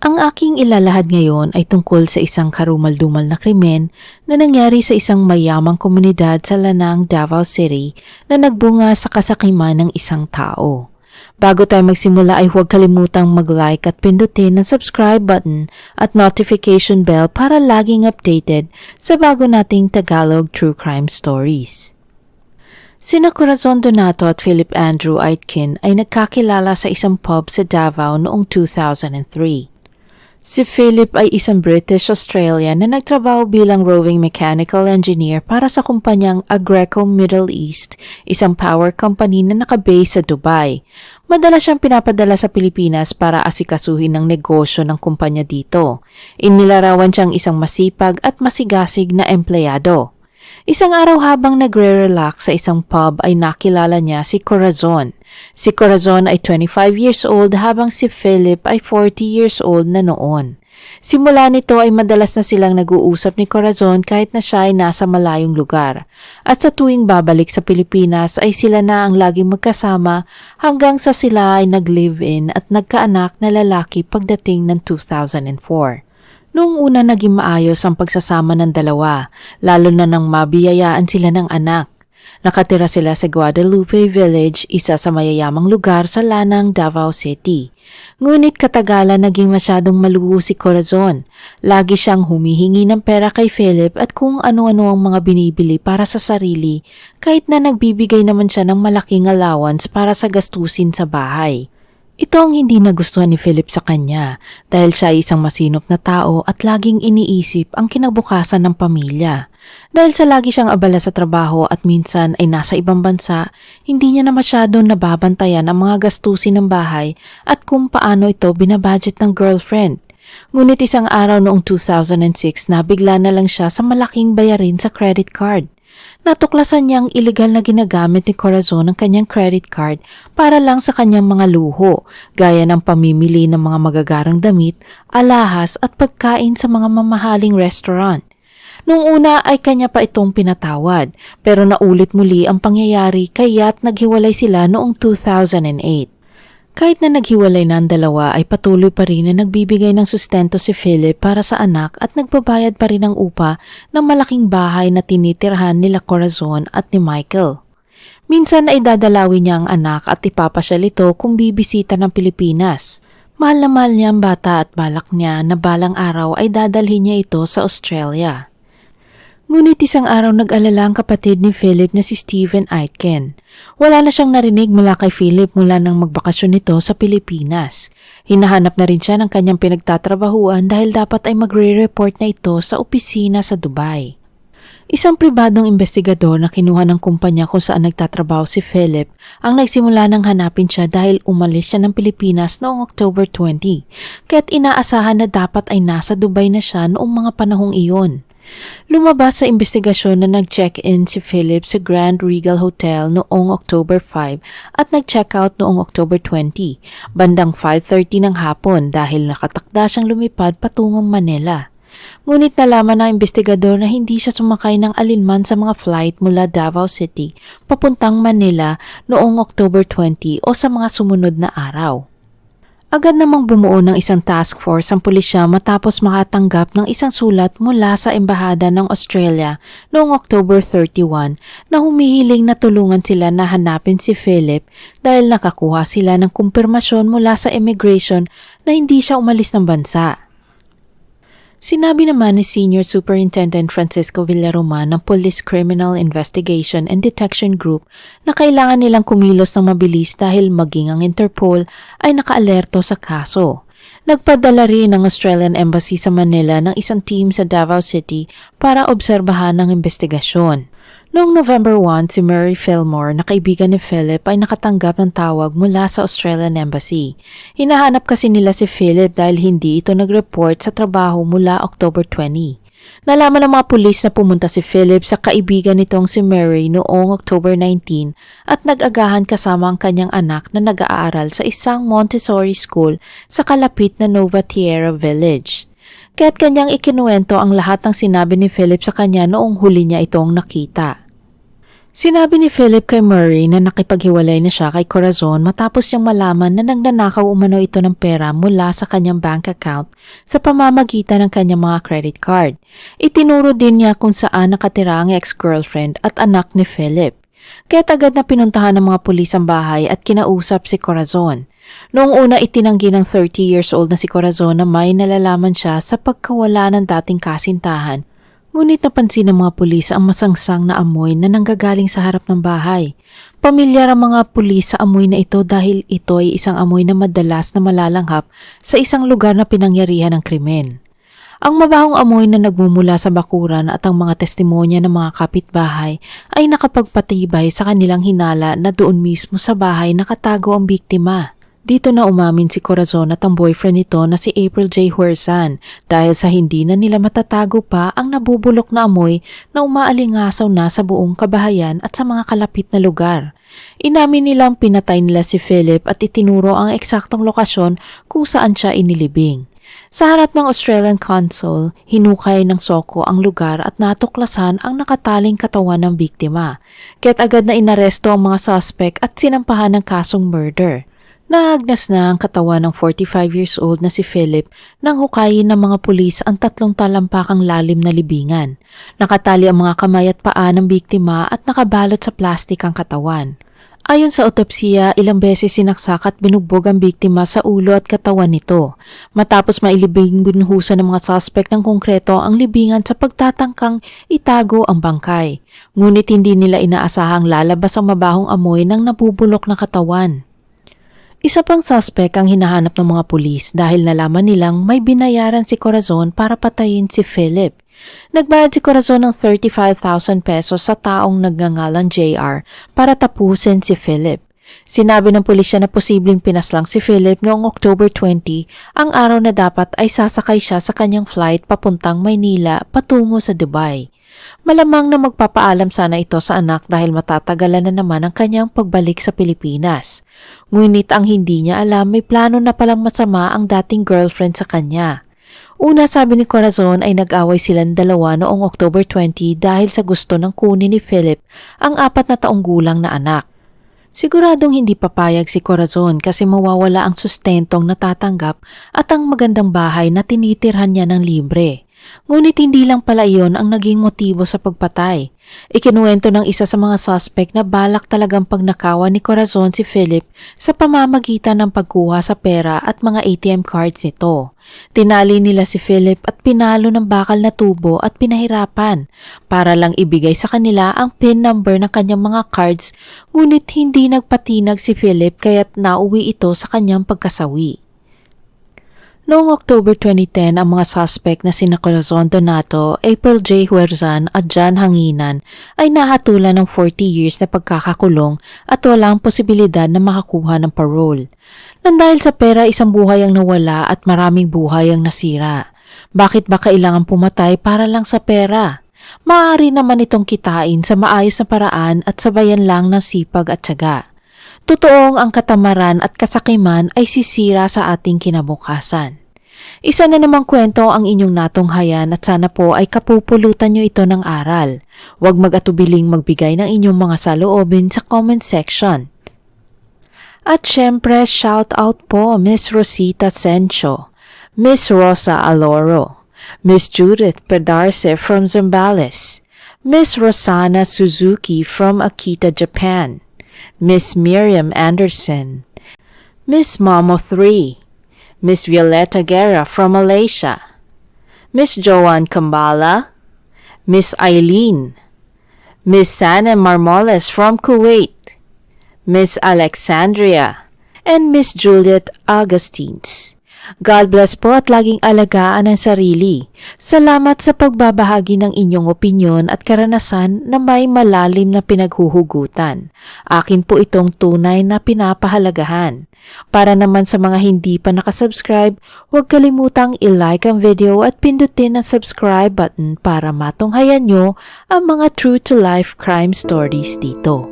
Ang aking ilalahad ngayon ay tungkol sa isang karumal-dumal na krimen na nangyari sa isang mayamang komunidad sa Lanang, Davao City na nagbunga sa kasakiman ng isang tao. Bago tayo magsimula ay huwag kalimutang mag-like at pindutin ang subscribe button at notification bell para laging updated sa bago nating Tagalog True Crime Stories. Sina Corazon Donato at Philip Andrew Aitken ay nagkakilala sa isang pub sa Davao noong 2003. Si Philip ay isang British-Australian na nagtrabaho bilang roving mechanical engineer para sa kumpanyang Agreco Middle East, isang power company na nakabase sa Dubai. Madalas siyang pinapadala sa Pilipinas para asikasuhin ng negosyo ng kumpanya dito. Inilarawan siyang isang masipag at masigasig na empleyado. Isang araw habang nagre-relax sa isang pub ay nakilala niya si Corazon. Si Corazon ay 25 years old habang si Philip ay 40 years old na noon. Simula nito ay madalas na silang nag-uusap ni Corazon kahit na siya ay nasa malayong lugar. At sa tuwing babalik sa Pilipinas ay sila na ang laging magkasama hanggang sa sila ay nag-live-in at nagkaanak na lalaki pagdating ng 2004. Noong una naging maayos ang pagsasama ng dalawa, lalo na nang mabiyayaan sila ng anak. Nakatira sila sa Guadalupe Village, isa sa mayayamang lugar sa Lanang, Davao City. Ngunit katagalan naging masyadong maluho si Corazon. Lagi siyang humihingi ng pera kay Philip at kung ano-ano ang mga binibili para sa sarili, kahit na nagbibigay naman siya ng malaking allowance para sa gastusin sa bahay. Ito ang hindi nagustuhan ni Philip sa kanya dahil siya ay isang masinop na tao at laging iniisip ang kinabukasan ng pamilya. Dahil sa lagi siyang abala sa trabaho at minsan ay nasa ibang bansa, hindi niya na masyadong nababantayan ang mga gastusin ng bahay at kung paano ito binabudget ng girlfriend. Ngunit isang araw noong 2006 nabigla na lang siya sa malaking bayarin sa credit card. Natuklasan niyang illegal na ginagamit ni Corazon ang kanyang credit card para lang sa kanyang mga luho, gaya ng pamimili ng mga magagarang damit, alahas at pagkain sa mga mamahaling restaurant. Nung una ay kanya pa itong pinatawad, pero naulit muli ang pangyayari kaya't naghiwalay sila noong 2008. Kahit na naghiwalay na ang dalawa ay patuloy pa rin na nagbibigay ng sustento si Philip para sa anak at nagbabayad pa rin ng upa ng malaking bahay na tinitirhan nila Corazon at ni Michael. Minsan ay dadalawin niya ang anak at ipapasyal ito kung bibisita ng Pilipinas. Mahal na mahal niya ang bata at balak niya na balang araw ay dadalhin niya ito sa Australia. Ngunit isang araw nag-alala ang kapatid ni Philip na si Stephen Aitken. Wala na siyang narinig mula kay Philip mula nang magbakasyon nito sa Pilipinas. Hinahanap na rin siya ng kanyang pinagtatrabahuan dahil dapat ay magre-report na ito sa opisina sa Dubai. Isang pribadong investigador na kinuha ng kumpanya kung saan nagtatrabaho si Philip ang nagsimula ng hanapin siya dahil umalis siya ng Pilipinas noong October 20, kaya't inaasahan na dapat ay nasa Dubai na siya noong mga panahong iyon. Lumabas sa investigasyon na nag-check-in si Philip sa Grand Regal Hotel noong October 5 at nag-check-out noong October 20, bandang 5.30 ng hapon dahil nakatakda siyang lumipad patungong Manila. Ngunit nalaman ng investigador na hindi siya sumakay ng alinman sa mga flight mula Davao City papuntang Manila noong October 20 o sa mga sumunod na araw. Agad namang bumuo ng isang task force ang pulisya matapos makatanggap ng isang sulat mula sa Embahada ng Australia noong October 31 na humihiling na tulungan sila na hanapin si Philip dahil nakakuha sila ng kumpirmasyon mula sa immigration na hindi siya umalis ng bansa. Sinabi naman ni Senior Superintendent Francisco Villaroman ng Police Criminal Investigation and Detection Group na kailangan nilang kumilos ng mabilis dahil maging ang Interpol ay nakaalerto sa kaso. Nagpadala rin ng Australian Embassy sa Manila ng isang team sa Davao City para obserbahan ang investigasyon. Noong November 1, si Mary Fillmore na kaibigan ni Philip ay nakatanggap ng tawag mula sa Australian Embassy. Hinahanap kasi nila si Philip dahil hindi ito nag-report sa trabaho mula October 20. Nalaman ng mga pulis na pumunta si Philip sa kaibigan nitong si Mary noong October 19 at nag-agahan kasama ang kanyang anak na nag-aaral sa isang Montessori school sa kalapit na Nova Tierra Village. Kaya't kanyang ikinuwento ang lahat ng sinabi ni Philip sa kanya noong huli niya itong nakita. Sinabi ni Philip kay Murray na nakipaghiwalay na siya kay Corazon matapos niyang malaman na nagnanakaw umano ito ng pera mula sa kanyang bank account sa pamamagitan ng kanyang mga credit card. Itinuro din niya kung saan nakatira ang ex-girlfriend at anak ni Philip. Kaya agad na pinuntahan ng mga pulis ang bahay at kinausap si Corazon. Noong una itinanggi ng 30 years old na si Corazon na may nalalaman siya sa pagkawala ng dating kasintahan Ngunit napansin ng mga pulis ang masangsang na amoy na nanggagaling sa harap ng bahay. Pamilyar ang mga pulis sa amoy na ito dahil ito ay isang amoy na madalas na malalanghap sa isang lugar na pinangyarihan ng krimen. Ang mabahong amoy na nagmumula sa bakuran at ang mga testimonya ng mga kapitbahay ay nakapagpatibay sa kanilang hinala na doon mismo sa bahay nakatago ang biktima. Dito na umamin si Corazon at ang boyfriend nito na si April J. Huerzan dahil sa hindi na nila matatago pa ang nabubulok na amoy na umaalingasaw na sa buong kabahayan at sa mga kalapit na lugar. Inamin nilang pinatay nila si Philip at itinuro ang eksaktong lokasyon kung saan siya inilibing. Sa harap ng Australian Consul, hinukay ng Soko ang lugar at natuklasan ang nakataling katawan ng biktima. Kaya't agad na inaresto ang mga suspect at sinampahan ng kasong murder. Naagnas na ang katawan ng 45 years old na si Philip nang hukayin ng mga pulis ang tatlong talampakang lalim na libingan. Nakatali ang mga kamay at paa ng biktima at nakabalot sa plastik ang katawan. Ayon sa otopsiya, ilang beses sinaksak at binugbog ang biktima sa ulo at katawan nito. Matapos mailibing binuhusan ng mga suspect ng konkreto ang libingan sa pagtatangkang itago ang bangkay. Ngunit hindi nila inaasahang lalabas ang mabahong amoy ng nabubulok na katawan. Isa pang suspect ang hinahanap ng mga pulis dahil nalaman nilang may binayaran si Corazon para patayin si Philip. Nagbayad si Corazon ng 35,000 pesos sa taong nagngangalan JR para tapusin si Philip. Sinabi ng pulisya na posibleng pinaslang si Philip noong October 20, ang araw na dapat ay sasakay siya sa kanyang flight papuntang Maynila patungo sa Dubai. Malamang na magpapaalam sana ito sa anak dahil matatagalan na naman ang kanyang pagbalik sa Pilipinas. Ngunit ang hindi niya alam may plano na palang masama ang dating girlfriend sa kanya. Una sabi ni Corazon ay nag-away silang dalawa noong October 20 dahil sa gusto ng kunin ni Philip ang apat na taong gulang na anak. Siguradong hindi papayag si Corazon kasi mawawala ang sustentong natatanggap at ang magandang bahay na tinitirhan niya ng libre. Ngunit hindi lang pala iyon ang naging motibo sa pagpatay. Ikinuwento ng isa sa mga suspect na balak talagang pagnakawan ni Corazon si Philip sa pamamagitan ng pagkuha sa pera at mga ATM cards nito. Tinali nila si Philip at pinalo ng bakal na tubo at pinahirapan para lang ibigay sa kanila ang PIN number ng kanyang mga cards ngunit hindi nagpatinag si Philip kaya't nauwi ito sa kanyang pagkasawi. Noong October 2010, ang mga suspect na sina Corazon Donato, April J. Huerzan at John Hanginan ay nahatulan ng 40 years na pagkakakulong at walang posibilidad na makakuha ng parole. Nang dahil sa pera, isang buhay ang nawala at maraming buhay ang nasira. Bakit ba kailangan pumatay para lang sa pera? Maaari naman itong kitain sa maayos na paraan at sabayan lang ng sipag at tiyaga. Totoong ang katamaran at kasakiman ay sisira sa ating kinabukasan. Isa na namang kwento ang inyong natunghayan at sana po ay kapupulutan nyo ito ng aral. Huwag mag-atubiling magbigay ng inyong mga saloobin sa comment section. At syempre, shout out po Miss Rosita Sencho, Miss Rosa Aloro, Miss Judith Pedarce from Zambales, Miss Rosana Suzuki from Akita, Japan, Miss Miriam Anderson, Miss Mamo 3, Miss Violeta Guerra from Malaysia, Miss Joanne Kambala, Miss Eileen, Miss Sana Marmoles from Kuwait, Miss Alexandria, and Miss Juliet Augustines. God bless po at laging alagaan ang sarili. Salamat sa pagbabahagi ng inyong opinyon at karanasan na may malalim na pinaghuhugutan. Akin po itong tunay na pinapahalagahan. Para naman sa mga hindi pa nakasubscribe, huwag kalimutang i-like ang video at pindutin ang subscribe button para matunghayan nyo ang mga true-to-life crime stories dito.